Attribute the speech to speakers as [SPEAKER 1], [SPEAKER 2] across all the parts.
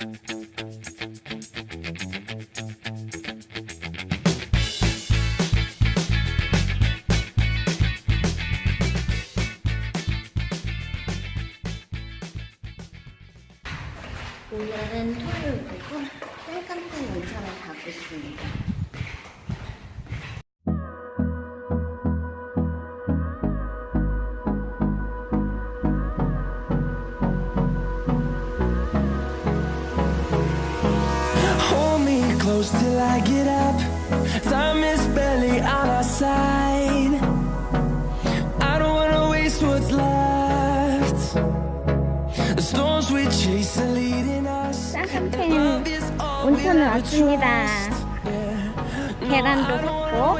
[SPEAKER 1] 오늘은 토요일이고 셀감탄 온천을 가고 있습니다.
[SPEAKER 2] close till I get up. Time is barely on our side. I don't wanna waste what's left. The storms we chase are leading us.
[SPEAKER 1] 셀감탄
[SPEAKER 2] Love is all we
[SPEAKER 1] 온천을
[SPEAKER 2] ever
[SPEAKER 1] 왔습니다.
[SPEAKER 2] trust. No,
[SPEAKER 1] 계란도
[SPEAKER 2] I don't wanna
[SPEAKER 1] 샀고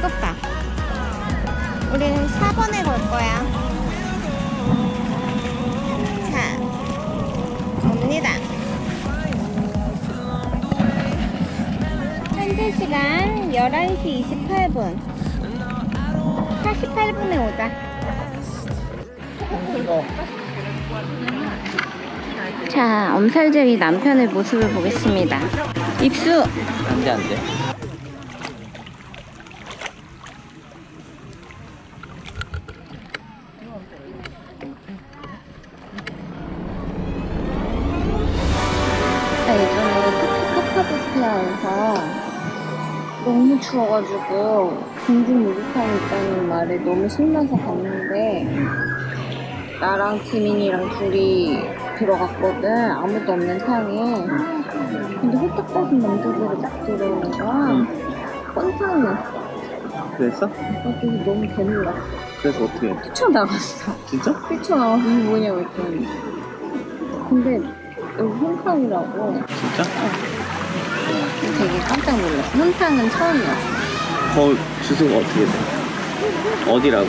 [SPEAKER 1] 뜨겁다. 우리는 4번에 걸 거야. 자, 갑니다. 현재 시간 11시 28분. 48분에 오자. 자, 엄살제위 남편의 모습을 보겠습니다. 입수!
[SPEAKER 3] 안돼 안돼
[SPEAKER 1] 카파도키아에서 너무 추워가지고 공중 목욕탕이 있다는 말에 너무 신나서 갔는데 나랑 지민이랑 둘이 들어갔거든 아무도 없는 탕에 근데 홀딱 벗은 남자들이 딱 들어오는 거야 뻔탕 났어
[SPEAKER 3] 그랬어?
[SPEAKER 1] 그래서 너무 개놀랐어
[SPEAKER 3] 그래서 어떻게 해?
[SPEAKER 1] 뛰쳐나갔어
[SPEAKER 3] 진짜?
[SPEAKER 1] 뛰쳐나가서 뭐냐고 했더니 근데 여기 홈탕이라고
[SPEAKER 3] 진짜?
[SPEAKER 1] 되게 깜짝 놀랐어. 현탕은 처음이었어.
[SPEAKER 3] 거 주소가 어떻게 돼? 어디라고?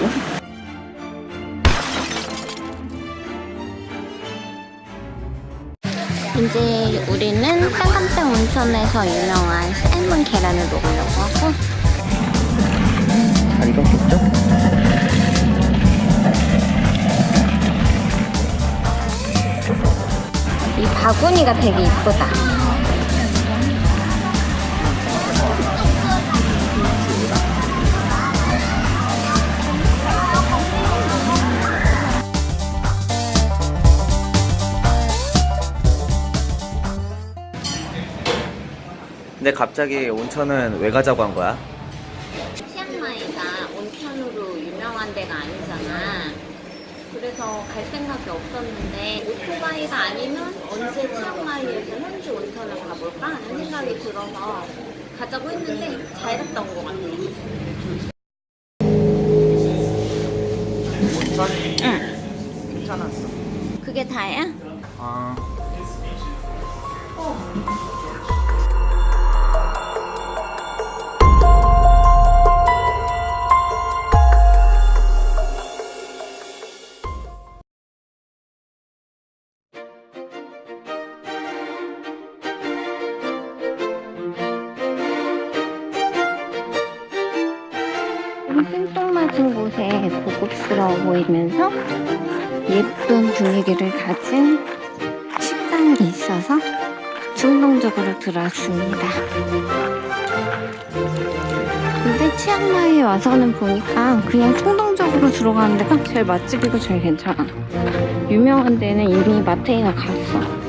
[SPEAKER 1] 이제 우리는 쌍깜짝 온천에서 유명한 삶은 계란을 먹으려고 하고
[SPEAKER 3] 다리가 없죠?
[SPEAKER 1] 바구니가 되게 이쁘다.
[SPEAKER 3] 근데 갑자기 온천은 왜 가자고 한 거야?
[SPEAKER 1] 치앙마이가 온천으로 유명한 데가 아니잖아. 그래서 갈 생각이 없었는데 오토바이가 아니면 언제 치앙마이에서 현지 온천을 가볼까 하는 생각이 들어서 가자고 했는데 잘 갔다 온 것 같아.
[SPEAKER 3] 온천?
[SPEAKER 1] 응.
[SPEAKER 3] 괜찮았어
[SPEAKER 1] 그게 다야?
[SPEAKER 3] 아
[SPEAKER 1] 생뚱맞은 곳에 고급스러워 보이면서 예쁜 분위기를 가진 식당이 있어서 충동적으로 들어왔습니다. 근데 치앙마이에 와서는 보니까 그냥 충동적으로 들어가는 데가 제일 맛집이고 제일 괜찮아. 유명한 데는 이미 마테이가 갔어.